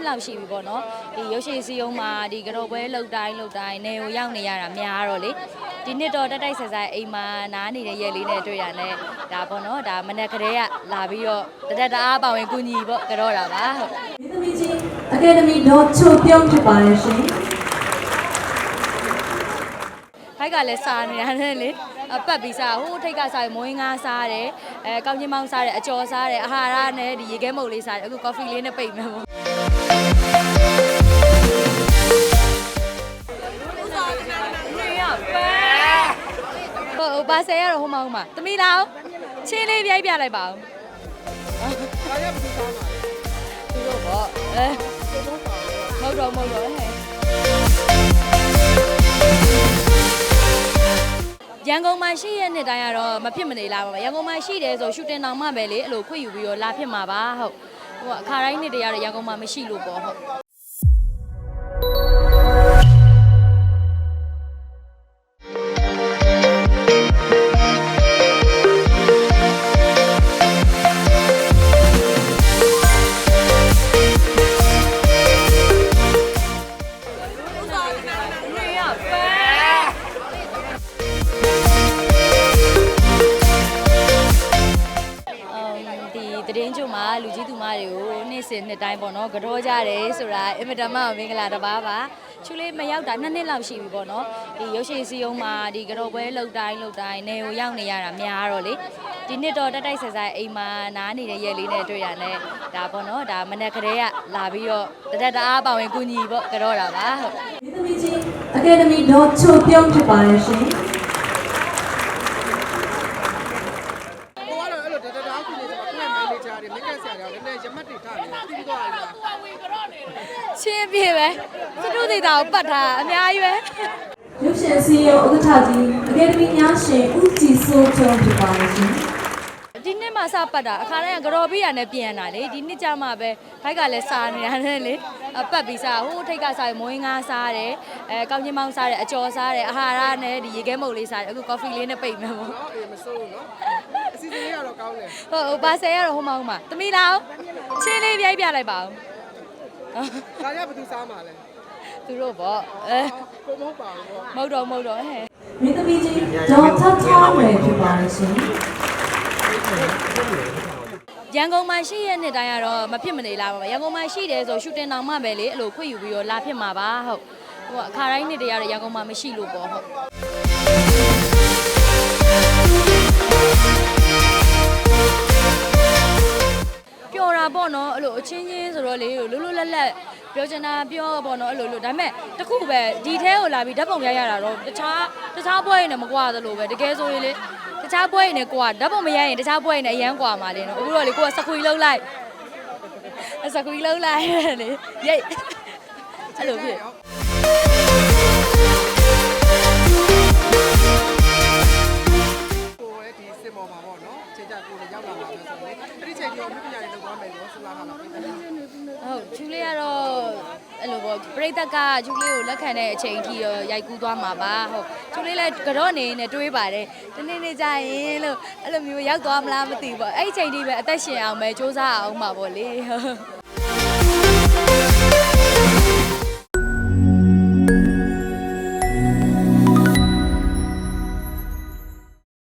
နှစ်လောက်ရှိပြီပေါ့နော်ဒီရုပ်ရှင်စီယုံမှာဒီကတော့ပွဲလှုပ်တိုင်းလှုပ်တိုင်းနေကိုရောက်နေရတာများတော့လေဒီနှစ်တော့တက်တိုက်ဆက်ဆက်အိမ်မှာနားနေတဲ့ရက်လေးနဲ့တွေ့ရတယ်ဒါပေါ့နော်ဒါမနေ့ကလေးကလာပြီးတော့တတက်တအားပါဝင်ကူညီပေါ့ကြောတာပါဟုတ်မင်းသမီးချင်းအကယ်ဒမီတော့ချိုပြုံးဖြစ်ပါတယ်ရှင်ဖိုက်ကလည်းစားနေရတယ်လေအပတ်ပြီးစားဟိုထိတ်ကစားရင်မွေးငါစားတယ်အဲကောင်းချင်းမောင်းစားတယ်အကျော်စားတယ်အာဟာရနဲ့ဒီရေခဲမုတ်လေးစားတယ်အခုကော်ဖီလေးနဲ့ပိတ်မယ်ပေါ့ ဆယ်ရတော့ဟိုမှာဟိုမှာသမီးလောင်ချင်းလေးပြိုက်ပြလိုက်ပါဦးဒါရဘူးစားမှာသူတို့ပေါ့အဲမဟုတ်တော့မဟုတ်တော့ဟဲ့ရန်ကုန်မှာရှိရဲ့နှစ်တိုင်းကတော့မဖြစ်မနေလာပါဘူးရန်ကုန်မှာရှိတယ်ဆိုရှူတင်တောင်မှပဲလေအဲ့လိုခွင့်ယူပြီးတော့လာဖြစ်မှာပါဟုတ်ဟိုအခါတိုင်းနှစ်တည်းကတော့ရန်ကုန်မှာမရှိလို့ပေါ့ဟုတ် ကြုံမှာလူကြီးသူမတွေကိုနေ့စဉ်နှစ်တိုင်းပေါ့နော်ကြောကြတယ်ဆိုတာအင်မတန်မှမင်္ဂလာတစ်ပါးပါချူလေးမရောက်တာနှစ်နှစ်လောက်ရှိပြီပေါ့နော်ဒီရုပ်ရှင်စီယုံမှာဒီကြောပွဲလှုပ်တိုင်းလှုပ်တိုင်းနေကိုရောက်နေရတာများတော့လေဒီနှစ်တော့တက်တိုက်ဆက်ဆက်အိမ်မှာနားနေတဲ့ရက်လေးနဲ့တွေ့ရတယ်ဒါပေါ့နော်ဒါမနေ့ကလေးကလာပြီးတော့တတက်တအားပါဝင်ကူညီပေါ့ကြောတာပါဟုတ်မင်းသမီးချင်းအကယ်ဒမီတော့ချိုပြုံးဖြစ်ပါတယ်ရှင် ဟိုကတော့အဲ့လိုတတတားခုနေဆိုတော့ကိုယ့်ရဲ့ manager တွေ make up ဆရာတွေလည်းနည်းနည်းရမတ်တွေထားနေတယ်ပြီးသွားပြီလား ချင်းပြေပဲသူတို့ဒေတာကိုပတ်ထားအများကြီးပဲရုပ်ရှင်စီရောဥက္ကဋ္ဌကြီးအကယ်ဒမီညာရှင်ဦးကြည်စိုးချုံဖြစ်ပါတယ်ရှင်ဒီနှစ်မှစပတ်တာအခါတိုင်းကကြော်ပြီးရနဲ့ပြင်တာလေဒီနှစ်ကျမှပဲဖိုက်ကလည်းစားနေရတယ်လေအပတ်ပြီးစားဟိုထိတ်ကစားရင်မွေးငါစားတယ်အဲကောင်းချင်းမောင်းစားတယ်အကျော်စားတယ်အာဟာရနဲ့ဒီရေခဲမုတ်လေးစားတယ်အခုကော်ဖီလေးနဲ့ပိတ်မယ်ပေါ့နော်အေးမစိုးဘူးနော်အစီအစဉ်လေးကတော့ကောင်းတယ်ဟိုဟိုပါဆယ်ရတော့ဟိုမှာဟိုမှာသမီးလောင်ချင်းလေးပြိုက်ပြလိုက်ပါဦး ဒါရဘယ်သူစားမှာလဲသူတို့ပေါ့အဲကိုမဟုတ်ပါဘူးပေါ့မဟုတ်တော့မဟုတ်တော့ဟဲ့မင်းသမီးချင်းတော့ထပ်ထောင်းမယ်ဖြစ်ပါတယ်ရှင်ရန်ကုန်မှာရှိရဲ့နှစ်တိုင်းကတော့မဖြစ်မနေလာပါဘူးရန်ကုန်မှာရှိတယ်ဆိုရှူတင်တောင်မှပဲလေအဲ့လိုခွင့်ယူပြီးတော့လာဖြစ်မှာပါဟုတ်ဟိုအခါတိုင်းနှစ်တည်းကတော့ရန်ကုန်မှာမရှိလို့ပေါ့ဟုတ် အဲ့လိုအချင်းချင်းဆိုတော့လေလွတ်လွတ်လပ်လပ်ပြောချင်တာပြောပေါ့နော်အဲ့လိုလိုဒါပေမဲ့တခုပဲဒီထဲကိုလာပြီးဓာတ်ပုံရိုက်ရတာတော့တခြားတခြားပွဲရင်လည်းမကွာသလိုပဲတကယ်ဆိုရင်လေတခြားပွဲရင်လည်းကွာဓာတ်ပုံမရိုက်ရင်တခြားပွဲရင်လည်းအရန်ကွာမှာလေနော်အခုတော့လေကိုကစခွေလုံးလိုက်စခွေလုံးလိုက်လေရိတ်အဲ့လိုဖြစ်ကိုရဲ့ဒီစင်ပေါ်မှာ ပေါ့နော်ချိန်ကြကိုလည်းရောက်လာမှာပဲဆိုတော့လေအဲ့ဒီချိန်ကြီးတော့မြပညာရေးလုပ်သွားမယ်လို့စဉ်းစားထားတာပြင်တယ်ဟုတ်ချူလေးကတော့အဲ့လိုပေါ့ပြိတ္တကချူလေးကိုလက်ခံတဲ့အချိန်အထိရောရိုက်ကူးသွားမှာပါဟုတ်ချူလေးလည်းကတော့နေနေတွေးပါတယ်တနေ့နေ့ကျရင်လို့အဲ့လိုမျိုးရောက်သွားမလားမသိဘူးပေါ့အဲ့ဒီအချိန်ထိပဲအသက်ရှင်အောင်ပဲစူးစမ်းအောင်ပါပေါ့လေဟုတ်